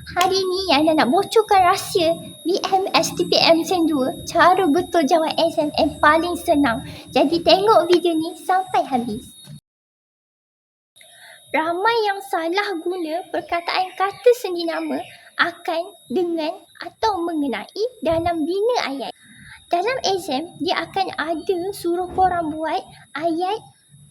Hari ni Yana nak bocorkan rahsia BMS TPM Sen 2 Cara betul jawab yang paling senang Jadi tengok video ni sampai habis Ramai yang salah guna perkataan kata sendi nama akan, dengan atau mengenai dalam bina ayat. Dalam exam, dia akan ada suruh korang buat ayat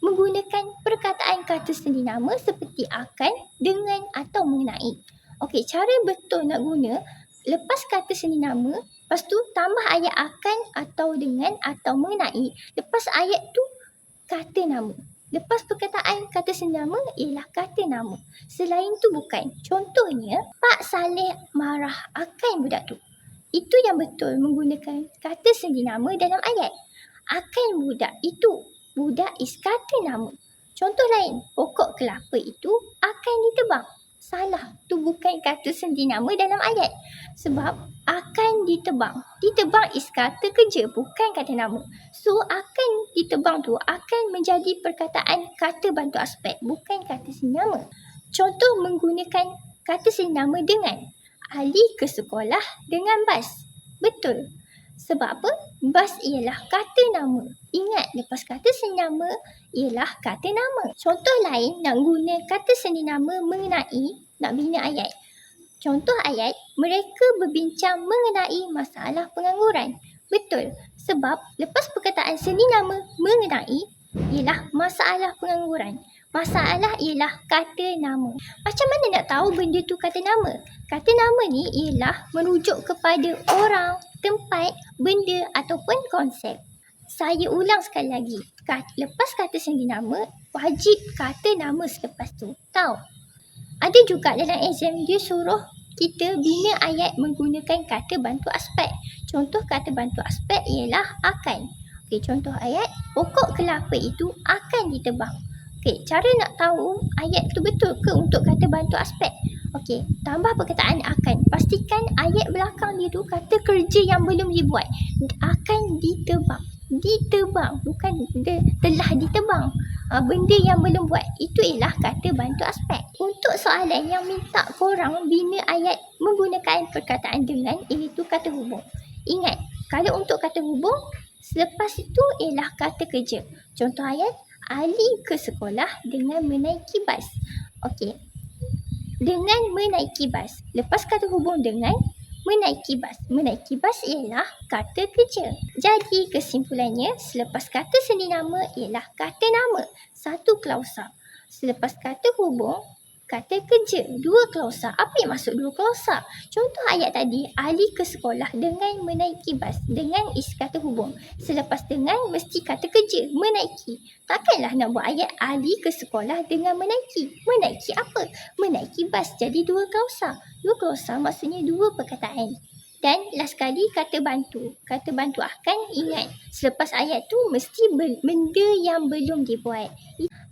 menggunakan perkataan kata sendi nama seperti akan, dengan atau mengenai. Okey, cara betul nak guna, lepas kata sendi nama, lepas tu tambah ayat akan atau dengan atau mengenai. Lepas ayat tu, kata nama. Lepas perkataan kata sendama ialah kata nama. Selain tu bukan. Contohnya, Pak Saleh marah akan budak tu. Itu yang betul menggunakan kata sendi nama dalam ayat. Akan budak itu. Budak is kata nama. Contoh lain, pokok kelapa itu akan ditebang. Salah, tu bukan kata sendi nama dalam ayat. Sebab akan ditebang. Ditebang is kata kerja, bukan kata nama. So, akan ditebang tu akan menjadi perkataan kata bantu aspek, bukan kata senama. Contoh menggunakan kata senama dengan Ali ke sekolah dengan bas. Betul. Sebab apa? Bas ialah kata nama. Ingat, lepas kata senama ialah kata nama. Contoh lain nak guna kata seni nama mengenai nak bina ayat. Contoh ayat, mereka berbincang mengenai masalah pengangguran. Betul. Sebab lepas perkataan seni nama mengenai ialah masalah pengangguran. Masalah ialah kata nama. Macam mana nak tahu benda tu kata nama? Kata nama ni ialah merujuk kepada orang, tempat, benda ataupun konsep. Saya ulang sekali lagi. Lepas kata sendiri nama, wajib kata nama selepas tu. Tahu? Ada juga dalam exam dia suruh kita bina ayat menggunakan kata bantu aspek. Contoh kata bantu aspek ialah akan. Okey, contoh ayat, pokok kelapa itu akan ditebang. Okey, cara nak tahu ayat tu betul ke untuk kata bantu aspek? Okey, tambah perkataan akan. Pastikan ayat belakang dia tu kata kerja yang belum dibuat. Akan ditebang. Ditebang, bukan de, telah ditebang. Uh, benda yang belum buat, itu ialah kata bantu aspek. Untuk soalan yang minta korang bina ayat menggunakan perkataan dengan iaitu kata hubung. Ingat, kalau untuk kata hubung, selepas itu ialah kata kerja. Contoh ayat, Ali ke sekolah dengan menaiki bas. Okey. Dengan menaiki bas. Lepas kata hubung dengan, menaiki bas. Menaiki bas ialah kata kerja. Jadi kesimpulannya, selepas kata seni nama ialah kata nama. Satu klausa. Selepas kata hubung, kata kerja. Dua klausa. Apa yang masuk dua klausa? Contoh ayat tadi, Ali ke sekolah dengan menaiki bas. Dengan isi kata hubung. Selepas dengan, mesti kata kerja. Menaiki. Takkanlah nak buat ayat Ali ke sekolah dengan menaiki. Menaiki apa? Menaiki bas. Jadi dua klausa. Dua klausa maksudnya dua perkataan. Dan last sekali kata bantu. Kata bantu akan ingat. Selepas ayat tu mesti benda yang belum dibuat.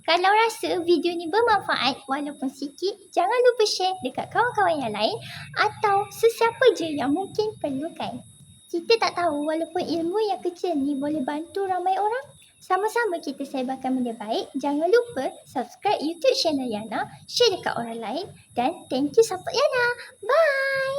Kalau rasa video ni bermanfaat walaupun sikit, jangan lupa share dekat kawan-kawan yang lain atau sesiapa je yang mungkin perlukan. Kita tak tahu walaupun ilmu yang kecil ni boleh bantu ramai orang. Sama-sama kita sebarkan benda baik. Jangan lupa subscribe YouTube channel Yana, share dekat orang lain dan thank you support Yana. Bye!